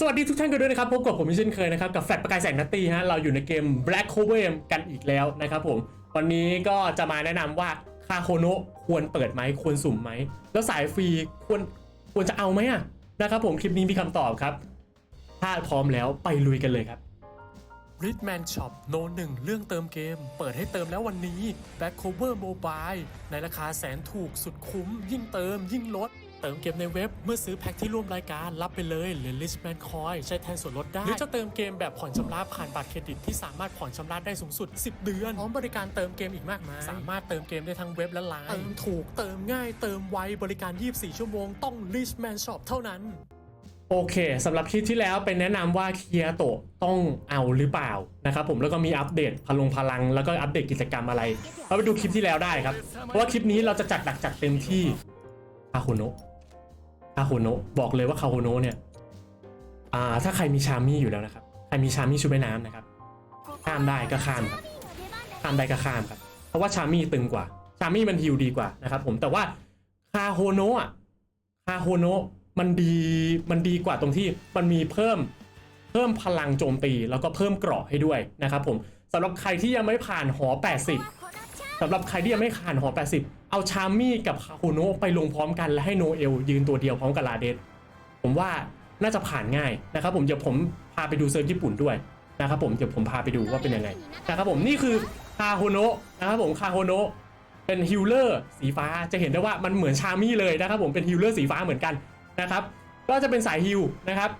สวัสดีทุกท่านกันด้วยนะครับพบกับผมเช่นเคยนะครับกับแฟลประกายแสงนัตตี้ฮะเราอยู่ในเกม Black Cover กันอีกแล้วนะครับผม วันนี้ก็จะมาแนะนำว่าคาโคโนะควรเปิดไหมควรสุ่มไหม แล้วสายฟรีควรควรจะเอาไหมอะนะครับผมคลิปนี้มีคำตอบครับ ถ้าพร้อมแล้วไปลุยกันเลยครับ r i d m a n Shop โนหนึ่งเรื่องเติมเกม เปิดให้เติมแล้ววันนี้ Back Cover Mobile ในราคาแสนถูกสุดคุ้ม ยิ่งเติมยิ่งลด เติมเกมในเว็บเมื่อซื้อแพ็คที่ร่วมรายการรับไปเลยหรือ Richman Coin ใช้แทนส่วนลดได้ หรือจะเติมเกมแบบผ่อนชำระผ่านบัตรเครดิตที่สามารถผ่อนชำระได้สูงสุด 10 เดือนพร้อมบริการเติมเกมอีกมากมายสามารถเติมเกมได้ทั้งเว็บและไลน์เติมถูกเติมง่ายเติมไวบริการ 24 ชั่วโมงต้อง Richman Shop เท่านั้นโอเคสำหรับคลิปที่แล้วเป็นแนะนำว่าเคียโตะต้องเอาหรือเปล่านะครับผมแล้วก็มีอัปเดตพลงพลัง แล้วก็อัปเดตกิจกรรมอะไรเราไปดูคลิปที่แล้วได้ครับ เพราะว่าคลิปนี้เราจะจัดหนักจัดเต็มที่คาโฮโนะ คาโฮโนะบอกเลยว่าคาโฮโนะเนี่ยอ่าถ้าใครมีชามี่อยู่แล้วนะครับใครมีชามี่ชุดว่น้ำนะครับข้ามได้ก็ข้ามครับข้ามได้ก็ข้ามครับ เพราะว่าชามี่ตึงกว่า ชามี่มันฮิลดีกว่านะครับผมแต่ว่าคาโฮโนะอะคาโฮโนะมันดีมันดีกว่าตรงที่มันมีเพิ่มเพิ่มพลังโจมตี แล้วก็เพิ่มเกราะให้ด้วยนะครับผมสำหรับใครที่ยังไม่ผ่านหอ 80สำหรับใครที่ยังไม่ผ่านหอ 80เอาชามี่กับคาโฮโนะไปลงพร้อมกันและให้โนเอลยืนตัวเดียวพร้อมกับลาเดสผมว่าน่าจะผ่านง่ายนะครับผมเดี๋ยวผมพาไปดูเซิร์ฟญี่ปุ่นด้วยนะครับผมเดี๋ยวผมพาไปดูว่าเป็นยังไงนะครับผมนี่คือคาโฮโนะนะครับผมคาโฮโนะเป็นฮิลเลอร์สีฟ้าจะเห็นได้ว่ามันเหมือนชามี่เลยนะครับผมเป็นฮิลเลอร์สีฟ้าเหมือนกันนะครับก็จะเป็นสายฮิลนะครับ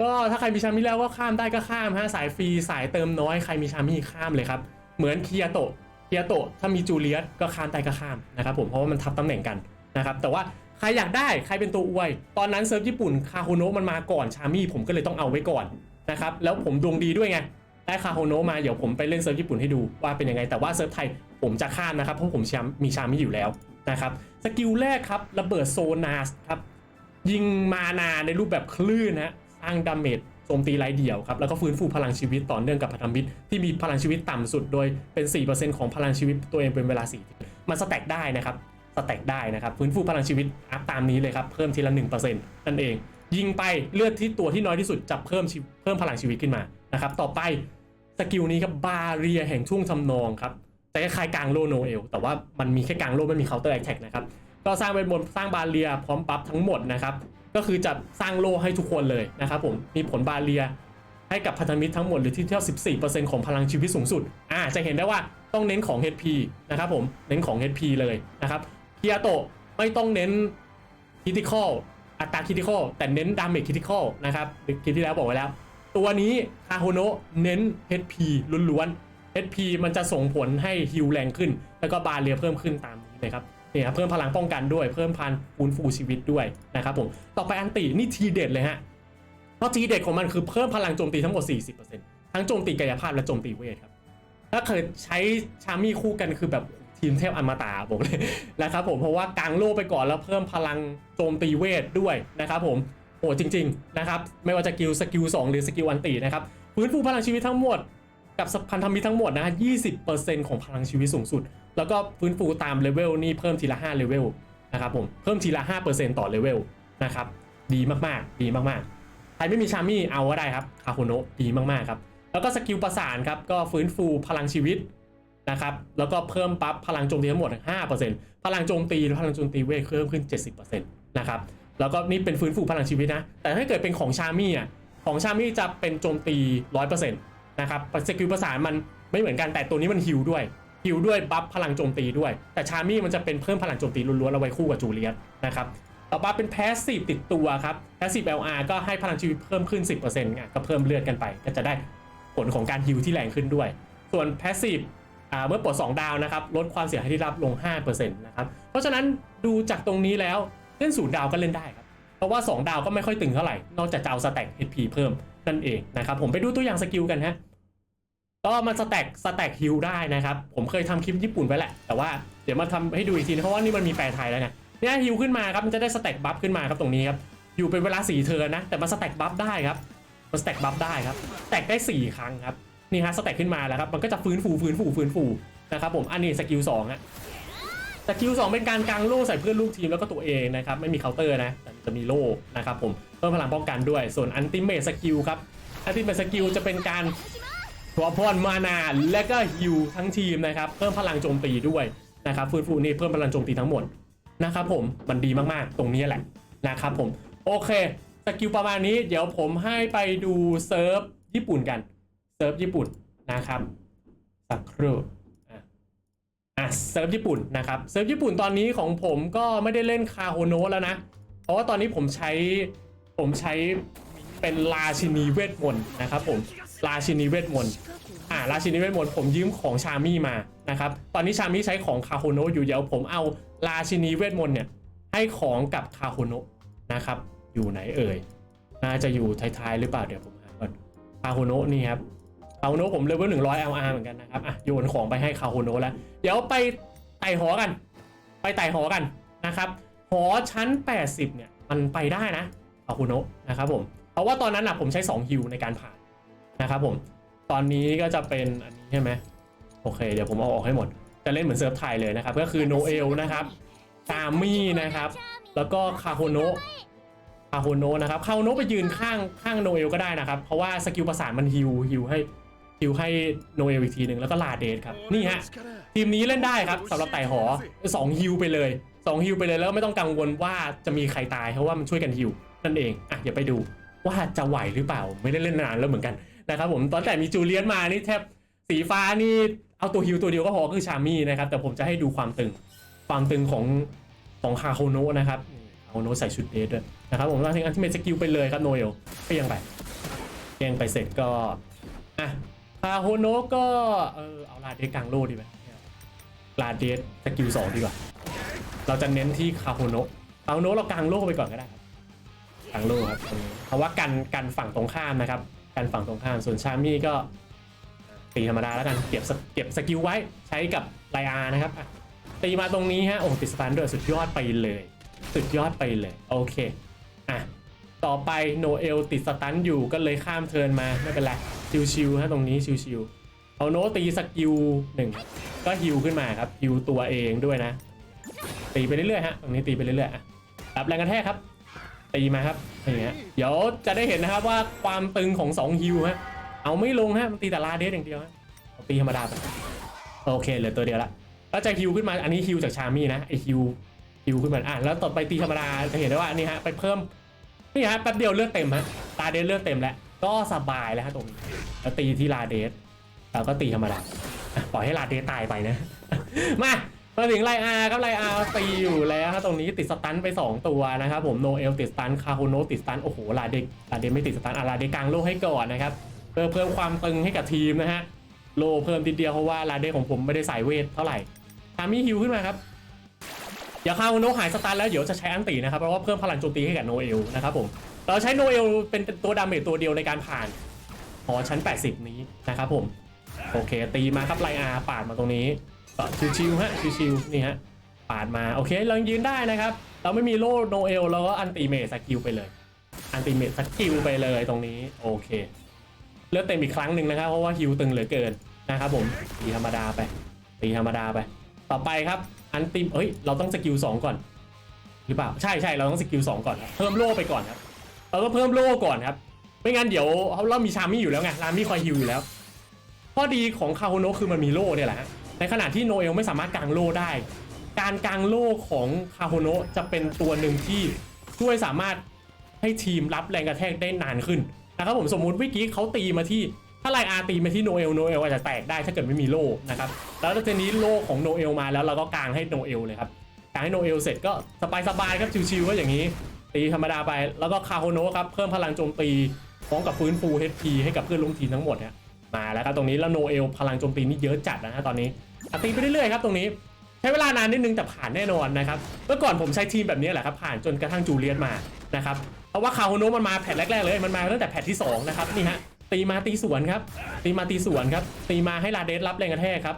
ก็ถ้าใครมีชามี่แล้วก็ข้ามได้ก็ข้ามฮะสายฟรีสายเติมน้อยใครมีชามี่ข้ามเลยครับเหมือนเคียโตะ เคียโตะถ้ามีจูเลียสก็ข้ามได้ก็ข้ามนะครับผมเพราะว่ามันทับตำแหน่งกันนะครับแต่ว่าใครอยากได้ใครเป็นตัวอวย ตอนนั้นเซิร์ฟญี่ปุ่นคาโฮโนะมันมาก่อนชามี่ผมก็เลยต้องเอาไว้ก่อนนะครับแล้วผมดวงดีด้วยไงได้คาโฮโนะมาเดี๋ยวผมไปเล่นเซิร์ฟญี่ปุ่นให้ดูว่าเป็นยังไง แต่ว่าเซิร์ฟไทยผมจะข้ามนะครับเพราะผมมีชามี่อยู่แล้วนะครับสกิลแรกครับระเบิดโซนาสครับยิงมานาในรูปแบบคลื่นนะสร้างดาเมจ จมตีรายเดี่ยวครับแล้วก็ฟื้นฟูพลังชีวิตต่อเนื่องกับพันธมิตรที่มีพลังชีวิตต่ำสุด โดยเป็น 4%ของพลังชีวิตตัวเองเป็นเวลา4มันสแต็กได้นะครับสแต็กได้นะครับฟื้นฟูพลังชีวิตอัพตามนี้เลยครับเพิ่มทีละ 1%นั่นเอง ยิงไปเลือดที่ตัวที่น้อยที่สุดจะเพิ่มชีวิตเพิ่มพลังชีวิตขึ้นมานะครับต่อไปสกิลนี้ครับบาเรียแห่งช่วงทำนองครับจะคล้ายกลางโลโนเอลแต่ว่ามันมีแค่กลางโลไม่มีเคาน์เตอร์แอคแท็กนะครับก็สร้างเป็นบนสร้างบาเรียพร้อมบัฟทั้งหมดนะครับ ก็คือจะสร้างโล่ให้ทุกคนเลยนะครับผมมีผลบาเรียให้กับพันธมิตรทั้งหมดหรือที่เท่า 14%ของพลังชีวิตสูงสุด อ่า จะเห็นได้ว่าต้องเน้นของ HP นะครับผม เน้นของ HP เลยนะครับเคียโตะไม่ต้องเน้นคิติคอลอัตราคิติคอลแต่เน้นดาเมจคิติคอลนะครับคลิปที่แล้วบอกไว้แล้ว ตัวนี้คาโฮโนะเน้น HP ล้วนๆ HP มันจะส่งผลให้ฮิลแรงขึ้น แล้วก็บาเรียเพิ่มขึ้นตามนี้เลยครับ นี่ยครับเพิ่มพลังป้องกันด้วยเพิ่มพันฟูนฟูชีวิตด้วยนะครับผมต่อไปอันตินี่ทีเด็ดเลยฮะเพราะทีเด็ดของมันคือเพิ่มพลังโจมตีทั้งหมด 40%ทั้งโจมตีกายภาพและโจมตีเวทครับถ้าเคยใช้ชามี่คู่กันคือแบบทีมเทพอมตะบอกเลยนะครับผมเพราะว่ากางโล่ไปก่อนแล้วเพิ่มพลังโจมตีเวทด้วยนะครับผมโหจริงๆนะครับไม่ว่าจะกิลสกิล2หรือสกิลอันตินะครับฟื้นฟูพลังชีวิตทั้งหมดกับพันธมิตรทั้งหมดนะ20%ของพลังชีวิตสูงสุด แล้วก็ฟื้นฟูตามเลเวลนี่เพิ่มทีละ5เลเวลนะครับผมเพิ่มทีละ5%ต่อเลเวลนะครับดีมากๆ ดีมากๆ ใครไม่มีชามี่เอาก็ได้ครับคาโฮโนะดีมากๆครับแล้วก็สกิลประสานครับก็ฟื้นฟูพลังชีวิตนะครับแล้วก็เพิ่มปั๊บพลังโจมตีทั้งหมด 5%พลังโจมตีและพลังโจมตีเวทเพิ่มขึ้น 70%นะครับแล้วก็นี่เป็นฟื้นฟูพลังชีวิตนะ แต่ถ้าเกิดเป็นของชามี่อะของชามี่จะเป็นโจมตี 100%นะครับสกิลประสานมันไม่เหมือนกันแต่ตัวนี้มันฮิลด้วย ฮิลด้วยบัฟพลังโจมตีด้วย แต่ชามี่มันจะเป็นเพิ่มพลังโจมตีล้วนๆเอาไว้คู่กับจูเลียสนะครับต่อมาเป็นแพสซีฟติดตัวครับแพสซีฟ LR ก็ให้พลังชีวิตเพิ่มขึ้น 10%อะก็เพิ่มเลือดกันไป ก็จะได้ผลของการฮิลที่แรงขึ้นด้วย ส่วนแพสซีฟอ่าเมื่อปลด2ดาวนะครับลดความเสียหายที่รับลง 5%นะครับเพราะฉะนั้นดูจากตรงนี้แล้วเล่นศูนย์ดาวก็เล่นได้ครับเพราะว่า 2 ดาวก็ไม่ค่อยตึงเท่าไหร่ นอกจากจะเอาสแต็ก HP เพิ่มนั่นเองนะครับผมไปดูตัวอย่างสกิลกันฮะ ก็มันสแต็กสแต็กฮิลได้นะครับ ผมเคยทำคลิปญี่ปุ่นไว้แหละ แต่ว่าเดี๋ยวมาทำให้ดูอีกทีนะเพราะว่านี่มันมีแปลไทยแล้วไงเนี่ยฮิลขึ้นมาครับมันจะได้สแต็กบัฟขึ้นมาครับตรงนี้ครับอยู่เป็นเวลา4เทิร์นนะ แต่มันสแต็กบัฟได้ครับมันสแต็กบัฟได้ครับแต็กได้ 4 ครั้งครับนี่ฮะสแต็กขึ้นมาแล้วครับมันก็จะฟื้นฟูฟื้นฟูฟื้นฟูนะครับผมอันนี้สกิล2ฮะสกิล2เป็นการกางโล่ใส่เพื่อนลูกทีมแล้วก็ตัวเองนะครับไม่มีเคาน์เตอร์นะแต่จะมีโล่นะครับผมเพิ่มพลังป้องกันด้วยส่วนอันติเม e สกิลครับอันติเม e สกิลจะเป็นการ ถัวพรมานาและก็ฮิวทั้งทีมนะครับ เพิ่มพลังโจมตีด้วยนะครับฟื้นฟูนี่เพิ่มพลังโจมตีทั้งหมดนะครับผมมันดีมากๆตรงนี้แหละนะครับผมโอเคสกิลประมาณนี้เดี๋ยวผมให้ไปดูเซิร์ฟญี่ปุ่นกันเซิร์ฟญี่ปุ่นนะครับสักครู่อะอะเซิร์ฟญี่ปุ่นนะครับเซิร์ฟญี่ปุ่นตอนนี้ของผมก็ไม่ได้เล่นคาโฮโนะแล้วนะ เพราะว่าตอนนี้ผมใช้ผมใช้เป็นราชินีเวทมนต์นะครับผม ราชินีเวทมนต์อ่าราชินีเวทมนต์ผมยืมของชามี่มานะครับตอนนี้ชามี่ใช้ของคาโฮโนะอยู่เดี๋ยวผมเอาราชินีเวทมนต์เนี่ยให้ของกับคาโฮโนะนะครับอยู่ไหนเอ่ยน่าจะอยู่ท้ายๆหรือเปล่าเดี๋ยวผมหาก่อนคาโฮโนะนี่ครับคาโฮโนะผมเลเวลหนึ่งร้อย LR เหมือนกันนะครับอะโยนของไปให้คาโฮโนะแล้ว เดี๋ยวไปไต่หอกัน ไปไต่หอกันนะครับหอชั้น 80 เนี่ยมันไปได้นะคาโฮโนะนะครับผมเพราะว่าตอนนั้นอะผมใช้2ฮิวในการผ่าน นะครับผม ตอนนี้ก็จะเป็นอันนี้ใช่ไหมโอเค เดี๋ยวผมเอาออกให้หมด จะเล่นเหมือนเซิร์ฟไทยเลยนะครับ ก็คือโนเอลนะครับซามี่นะครับ แล้วก็คาโฮโนะคาโฮโนะนะครับคาโฮโนะไปยืนข้างข้างโนเอลก็ได้นะครับ เพราะว่าสกิลประสานมันฮิวฮิวให้ฮิวให้โนเอลอีกทีหนึ่งแล้วก็ลาเดทครับ นี่ฮะทีมนี้เล่นได้ครับสำหรับไต่หอ2ฮิวไปเลย2ฮิวไปเลยแล้วไม่ต้องกังวลว่าจะมีใครตายเพราะว่ามันช่วยกันฮิวนั่นเองอะอย่าไปดู ว่าจะไหวหรือเปล่าไม่ได้เล่นนานแล้วเหมือนกันนะครับผมตอนแต่มีจูเลียนมานี่แทบสีฟ้านี่เอาตัวฮิวตัวเดียวก็พอคือชามี่นะครับ แต่ผมจะให้ดูความตึงความตึงของของคาโฮโนะนะครับคาโฮโนะใส่ชุดเดทด้วยนะครับผมต้งทิ้งอันที่เมสกิลไปเลยครับโนเอลเปียงไปเปียงไปเสร็จก็อะคาโฮโนะก็เออเอาลาเดกลางโลดีไหมลาเดสสกิลสองดีกว่า เราจะเน้นที่คาโฮโนะคาโฮโนะเรากางโลไปก่อนก็ได้ ครับกางโลกครับเพราะว่ากันกันฝั่งตรงข้ามนะครับกันฝั่งตรงข้ามส่วนชามี่ก็ตีธรรมดาแล้วกันเก็บเก็บสกิลไว้ใช้กับไลอาร์นะครับตีมาตรงนี้ฮะโอ้ติดสตันด้วยสุดยอดไปเลย สุดยอดไปเลยโอเคอะต่อไปโนเอลติดสตันอยู่ก็เลยข้ามเทินมาไม่เป็นไรชิวๆฮะตรงนี้ชิวๆเอาโนตีสกิลหนึ่งก็ฮิวขึ้นมาครับฮิวตัวเองด้วยนะ ตีไปเรื่อยๆฮะตรงนี้ตีไปเรื่อยๆอะรับแรงกระแทกครับ ตีมาครับอย่างเงี้ยเดี๋ยวจะได้เห็นนะครับว่าความตึงของ2ฮิวฮะเอาไม่ลงฮะมันตีแต่ลาเดสอย่างเดียวฮะตีธรรมดาไปโอเคเหลือตัวเดียวละแล้วจะฮิวขึ้นมาอันนี้ฮิวจากชามี่นะไอฮิวฮิวขึ้นมาอะแล้วต่อไปตีธรรมดาจะเห็นได้ว่านี่ฮะไปเพิ่มนี่ฮะแป๊บเดียวเลือดเต็มฮะลาเดสเลือดเต็มแล้วก็สบายแล้วฮะตรงนี้แล้วตีที่ลาเดสแล้วก็ตีธรรมดาปล่อยให้ลาเดสตายไปนะมา มาถึงไลอาครับไลอาตีอยู่แล้วครับตรงนี้ติดสตันไป 2 ตัวนะครับผมโนเอลติดสตันคาโฮโนติดสตันโอ้โหลาเดลาเดไม่ติดสตันอาลาเดกลางโลให้ก่อนนะครับเพิ่มเพิ่มความตึงให้กับทีมนะฮะโลเพิ่มทีเดียวเพราะว่าลาเดของผมไม่ได้ใส่เวทเท่าไหร่ทามี่ฮิวขึ้นมาครับเดี๋ยวคาโฮโนหายสตันแล้วเดี๋ยวจะใช้อันตีนะครับเพราะว่าเพิ่มพลังโจมตีให้กับโนเอลนะครับผมเราใช้โนเอลเป็นตัวดาเมจตัวเดียวในการผ่านหอชั้น 80 นี้นะครับผมโอเคตีมาครับไลอาปาดมาตรงนี้ ก็ชิวๆฮะชิวๆนี่ฮะปาดมาโอเคเรายืนได้นะครับ เราไม่มีโล่โนเอลเราก็อันติเมทสกิลไปเลย อันติเมทสกิลไปเลยตรงนี้โอเคเลือดเต็มอีกครั้งหนึ่งนะครับเพราะว่าฮิวตึงเหลือเกินนะครับผมตีธรรมดาไปตีธรรมดาไป ต่อไปครับอันติเอ้ยเราต้องสกิลสองก่อน หรือเปล่าใช่ใช่เราต้องสกิลสองก่อนเพิ่มโล่ไปก่อนครับเราก็เพิ่มโล่ก่อนครับไม่งั้นเดี๋ยวเรามีชามี่อยู่แล้วไงรามี่คอยฮิวอยู่แล้วข้อดีของคาโฮโนะคือมันมีโล่เนี่ยแหละฮะ ในขณะที่โนเอลไม่สามารถกางโล่ได้ การกางโล่ของคาโฮโนะจะเป็นตัวหนึ่งที่ช่วยสามารถให้ทีมรับแรงกระแทกได้นานขึ้นนะครับผมสมมุติเมื่อกี้เขาตีมาที่ถ้าไลอาร์ตีมาที่โนเอลโนเอลอาจจะแตกได้ถ้าเกิดไม่มีโล่นะครับแล้วทีนี้โล่ของโนเอลมาแล้วเราก็กางให้โนเอลเลยครับกางให้โนเอลเสร็จก็สบายๆครับชิวๆก็อย่างนี้ ตีธรรมดาไปแล้วก็คาโฮโนะครับเพิ่มพลังโจมตีพร้อมกับฟื้นฟู HP ให้กับเพื่อนร่วมทีมทั้งหมดเนี่ยมาแล้วครับตรงนี้แล้วโนเอลพลังโจมตีนี่เยอะจัดนะฮะตอนนี้ ตีไปเรื่อยๆครับตรงนี้ใช้เวลานานนิดนึงแต่ผ่านแน่นอนนะครับเมื่อก่อนผมใช้ทีมแบบนี้แหละครับผ่านจนกระทั่งจูเลียนมานะครับเพราะว่าคาโฮโนมันมาแพทแรกๆเลยมันมาตั้งแต่แพทที่สองนะครับนี่ฮะตีมาตีสวนครับตีมาตีสวนครับตีมาให้ลาเดสรับแรงกระแทกครับ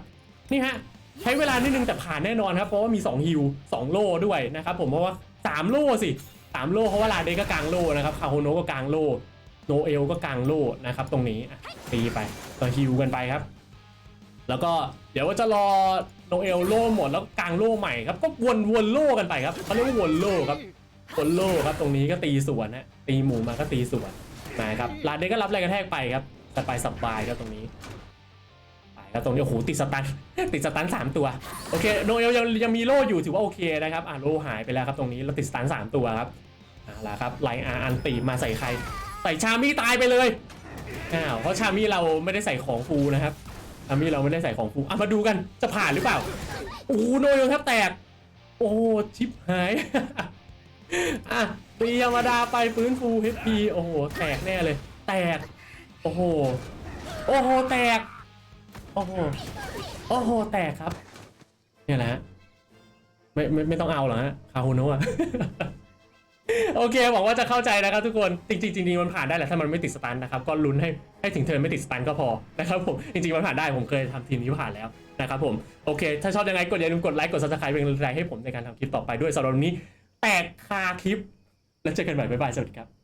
นี่ฮะใช้เวลานิดนึงแต่ผ่านแน่นอนครับเพราะว่ามี2ฮิว2โล่ด้วยนะครับผมเพราะว่า3โล่สิ3โล่เพราะว่าลาเดสก็กลางโล่นะครับคาโฮโนก็กลางโล่โนเอลก็กลางโล่นะครับตรงนี้ตีไปก็ฮิวกันไปครับ แล้วก็ เดี๋ยวว่าจะรอโนเอลโล่หมดแล้วกลางโล่ใหม่ครับ ก็วนวนโล่กันไปครับเขาเรียกว่าวนโล่ครับโคโล่ครับตรงนี้ก็ตีสวนนะตีหมูมาก็ตีสวนนะครับลาดเดนก็รับแรงกระแทกไปครับสบายสบายครับตรงนี้ไปครับตรงนี้โอ้โหติดสตันติดสตันสามตัวโอเคโนเอลยังยังมีโล่อยู่ถือว่าโอเคนะครับอ่าโล่หายไปแล้วครับตรงนี้เราติดสตันสามตัวครับเอาละครับไลอาร์อันตีมาใส่ใครใส่ชามี่ตายไปเลยอ้าวเพราะชามี่เราไม่ได้ใส่ของฟูนะครับ ชามี่เราไม่ได้ใส่ของฟูอะมาดูกันจะผ่านหรือเปล่าโอ้โนเอลแทบแตก โอ้ชิปหายอะตีธรรมดาไปฟื้นฟู HP โอ้โหแตกแน่เลย แตก โอ้โห โอ้โหแตก โอ้โห โอ้โหแตกครับ เนี่ยแหละไม่ไม่ไม่ต้องเอาหรอกฮะคาโฮโนะ โอเคหวังว่าจะเข้าใจนะครับทุกคนจริงๆจริงๆมันผ่านได้แหละถ้ามันไม่ติดสตันนะครับก็ลุ้นให้ให้ถึงเธอไม่ติดสตันก็พอนะครับผมจริงๆมันผ่านได้ผมเคยทำทีมนี้ผ่านแล้วนะครับผมโอเค ถ้าชอบยังไงกดอย่าลืมกดไลค์กดซับสไครป์เป็นกำลังใจให้ผมในการทำคลิปต่อไปด้วยสำหรับวันนี้แตกคาคลิป แล้วเจอกันใหม่บ๊ายบายสวัสดีครับ